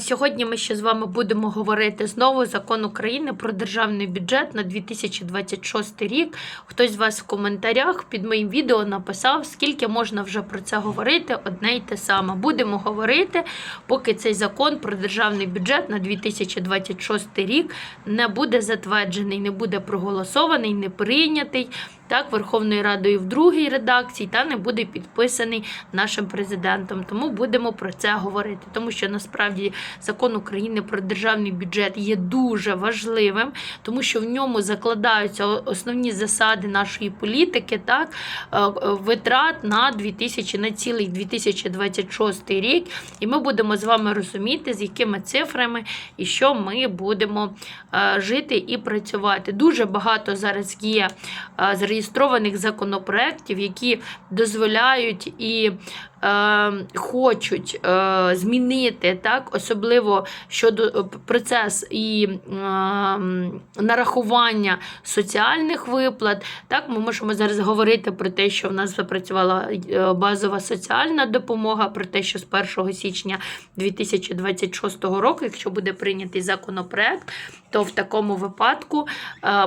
Сьогодні ми ще з вами будемо говорити знову закон України про державний бюджет на 2026 рік. Хтось з вас в коментарях під моїм відео написав, скільки можна вже про це говорити, одне й те саме. Будемо говорити, поки цей закон про державний бюджет на 2026 рік не буде затверджений, не буде проголосований, не прийнятий. Так, Верховною Радою в другій редакції та не буде підписаний нашим президентом. Тому будемо про це говорити. Тому що насправді закон України про державний бюджет є дуже важливим, тому що в ньому закладаються основні засади нашої політики, так е, витрат на 2000, на цілий 2026 рік. І ми будемо з вами розуміти, з якими цифрами і що ми будемо е, жити і працювати. Дуже багато зараз є е, зареєстрованих законопроєктів, які дозволяють і хочуть е, змінити так, особливо щодо е, процес і е, нарахування соціальних виплат. Так, ми можемо зараз говорити про те, що в нас запрацювала е, базова соціальна допомога, про те, що з 1 січня 2026 року, якщо буде прийнятий законопроект, то в такому випадку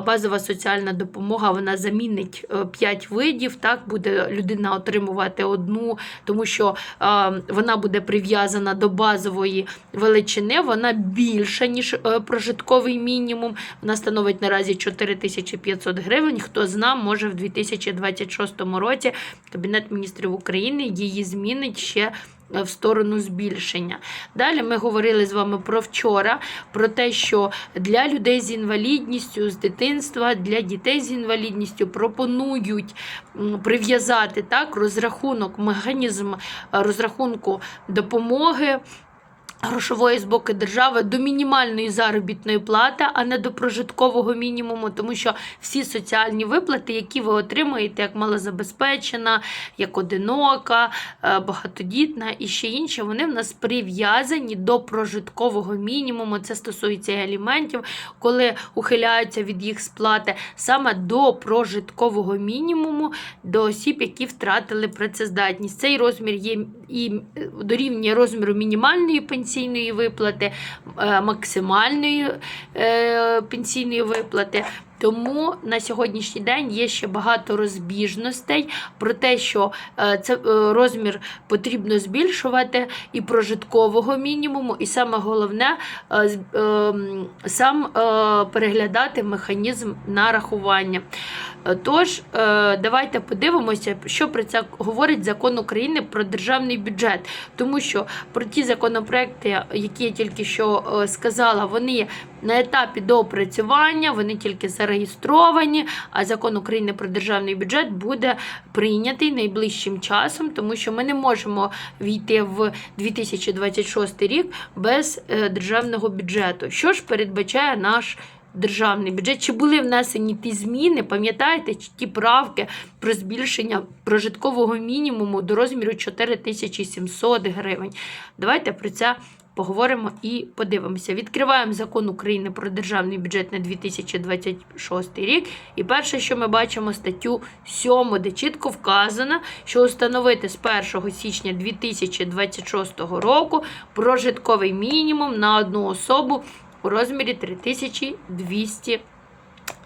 базова соціальна допомога вона замінить 5 видів. Так буде людина отримувати одну, тому що е, вона буде прив'язана до базової величини. Вона більша ніж е, прожитковий мінімум. Вона становить наразі 4500 гривень. Хто зна, може в 2026 році Кабінет міністрів України її змінить ще в сторону збільшення. Далі ми говорили з вами про вчора, про те, що для людей з інвалідністю з дитинства, для дітей з інвалідністю пропонують прив'язати так розрахунок, механізм е, розрахунку допомоги. Грошової з боку держави до мінімальної заробітної плати, а не до прожиткового мінімуму, тому що всі соціальні виплати, які ви отримуєте, як малозабезпечена, як одинока, е, багатодітна і ще інші, вони в нас прив'язані до прожиткового мінімуму. Це стосується і аліментів, коли ухиляються від їх сплати саме до прожиткового мінімуму до осіб, які втратили працездатність. Цей розмір є і дорівнює розміру мінімальної пенсійної виплати, е, максимальної е, пенсійної виплати. Тому на сьогоднішній день є ще багато розбіжностей про те, що е, це е, розмір потрібно збільшувати і прожиткового мінімуму, і саме головне е, сам переглядати механізм нарахування. Тож, давайте подивимося, що про це говорить закон України про державний бюджет. Тому що про ті законопроекти, які я тільки що сказала, вони на етапі доопрацювання, вони тільки зареєстровані, а закон України про державний бюджет буде прийнятий найближчим часом, тому що ми не можемо війти в 2026 рік без е, державного бюджету. Що ж передбачає наш державний бюджет? Чи були внесені ті зміни, пам'ятаєте, ті правки про збільшення прожиткового мінімуму до розміру 4700 гривень? Давайте про це поговоримо і подивимося. Відкриваємо закон України про державний бюджет на 2026 рік. І перше, що ми бачимо, статтю 7, де чітко вказано, що установити з 1 січня 2026 року прожитковий мінімум на одну особу у розмірі 3200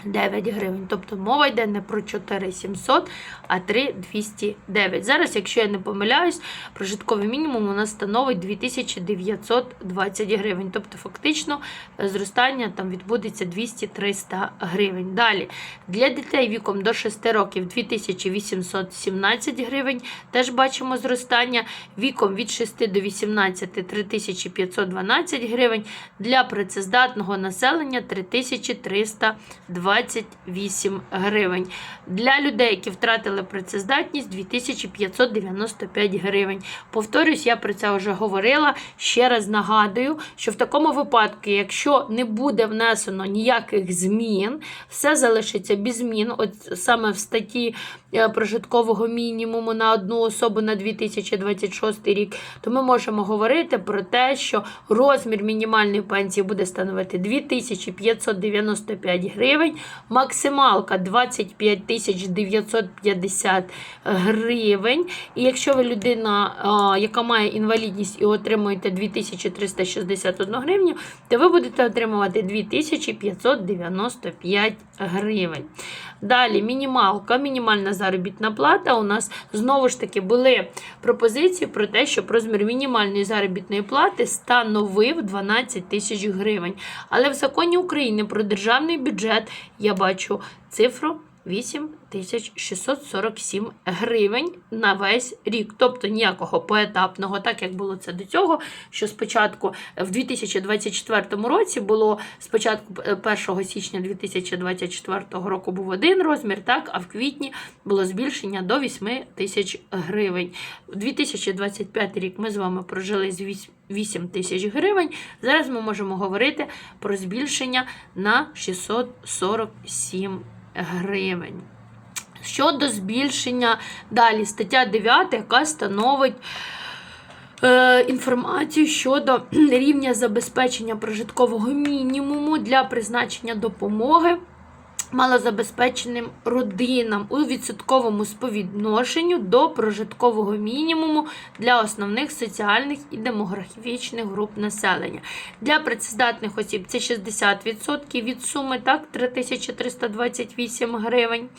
9 гривень. Тобто мова йде не про 4700, а 3209. Зараз, якщо я не помиляюсь, прожитковий мінімум у нас становить 2920 гривень. Тобто, фактично, е, зростання там відбудеться 200-300 гривень. Далі, для дітей віком до 6 років 2817 гривень. Теж бачимо зростання. Віком від 6 до 18 3512 гривень. Для працездатного населення 3328 гривень. Для людей, які втратили працездатність, 2595 гривень. Повторюсь, я про це вже говорила. Ще раз нагадую, що в такому випадку, якщо не буде внесено ніяких змін, все залишиться без змін. От саме в статті е, прожиткового мінімуму на одну особу на 2026 рік, то ми можемо говорити про те, що розмір мінімальної пенсії буде становити 2595 гривень, максималка 25 950 гривень. І якщо ви людина, яка має інвалідність і отримуєте 2361 гривню, то ви будете отримувати 2595 гривень. Далі мінімалка, мінімальна заробітна плата. У нас знову ж таки були пропозиції про те, щоб розмір мінімальної заробітної плати становив 12 тисяч гривень. Але в законі України про державний бюджет я бачу цифру 8647 гривень на весь рік. Тобто ніякого поетапного, так як було це до цього, що спочатку в 2024 році було спочатку е, 1 січня 2024 року був один розмір, так, а в квітні було збільшення до 8 тисяч гривень. У 2025 рік ми з вами прожили з 8 тисяч гривень. Зараз ми можемо говорити про збільшення на 647 гривень. Щодо збільшення далі, стаття 9, яка становить е, інформацію щодо рівня забезпечення прожиткового мінімуму для призначення допомоги малозабезпеченим родинам у відсотковому співвідношенню до прожиткового мінімуму для основних соціальних і демографічних груп населення. Для працездатних осіб це 60% від суми, так, 3328 гривень.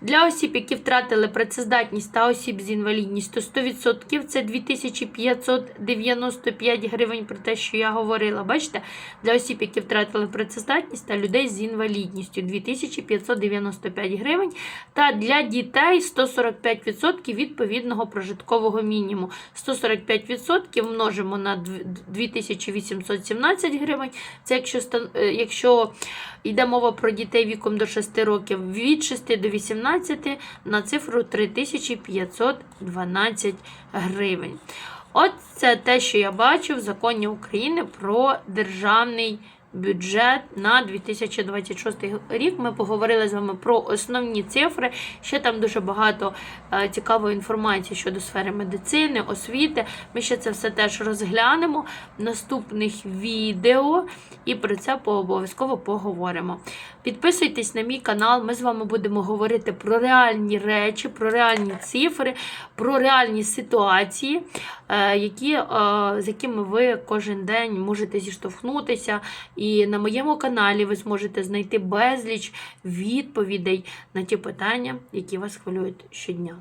Для осіб, які втратили працездатність та осіб з інвалідністю 100% це 2595 гривень, про те, що я говорила. Бачите, для осіб, які втратили працездатність та людей з інвалідністю 2595 гривень. Та для дітей 145% відповідного прожиткового мінімуму. 145% множимо на 2817 гривень. Це якщо, е, якщо йде мова про дітей віком до 6 років від 6 до 18 на цифру 3512 гривень. От це те, що я бачу в законі України про державний бюджет на 2026 рік. Ми поговорили з вами про основні цифри. Ще там дуже багато е, цікавої інформації щодо сфери медицини, освіти. Ми ще це все теж розглянемо в наступних відео і про це обов'язково поговоримо. Підписуйтесь на мій канал. Ми з вами будемо говорити про реальні речі, про реальні цифри, про реальні ситуації, е, які, е, з якими ви кожен день можете зіштовхнутися. І на моєму каналі ви зможете знайти безліч відповідей на ті питання, які вас хвилюють щодня.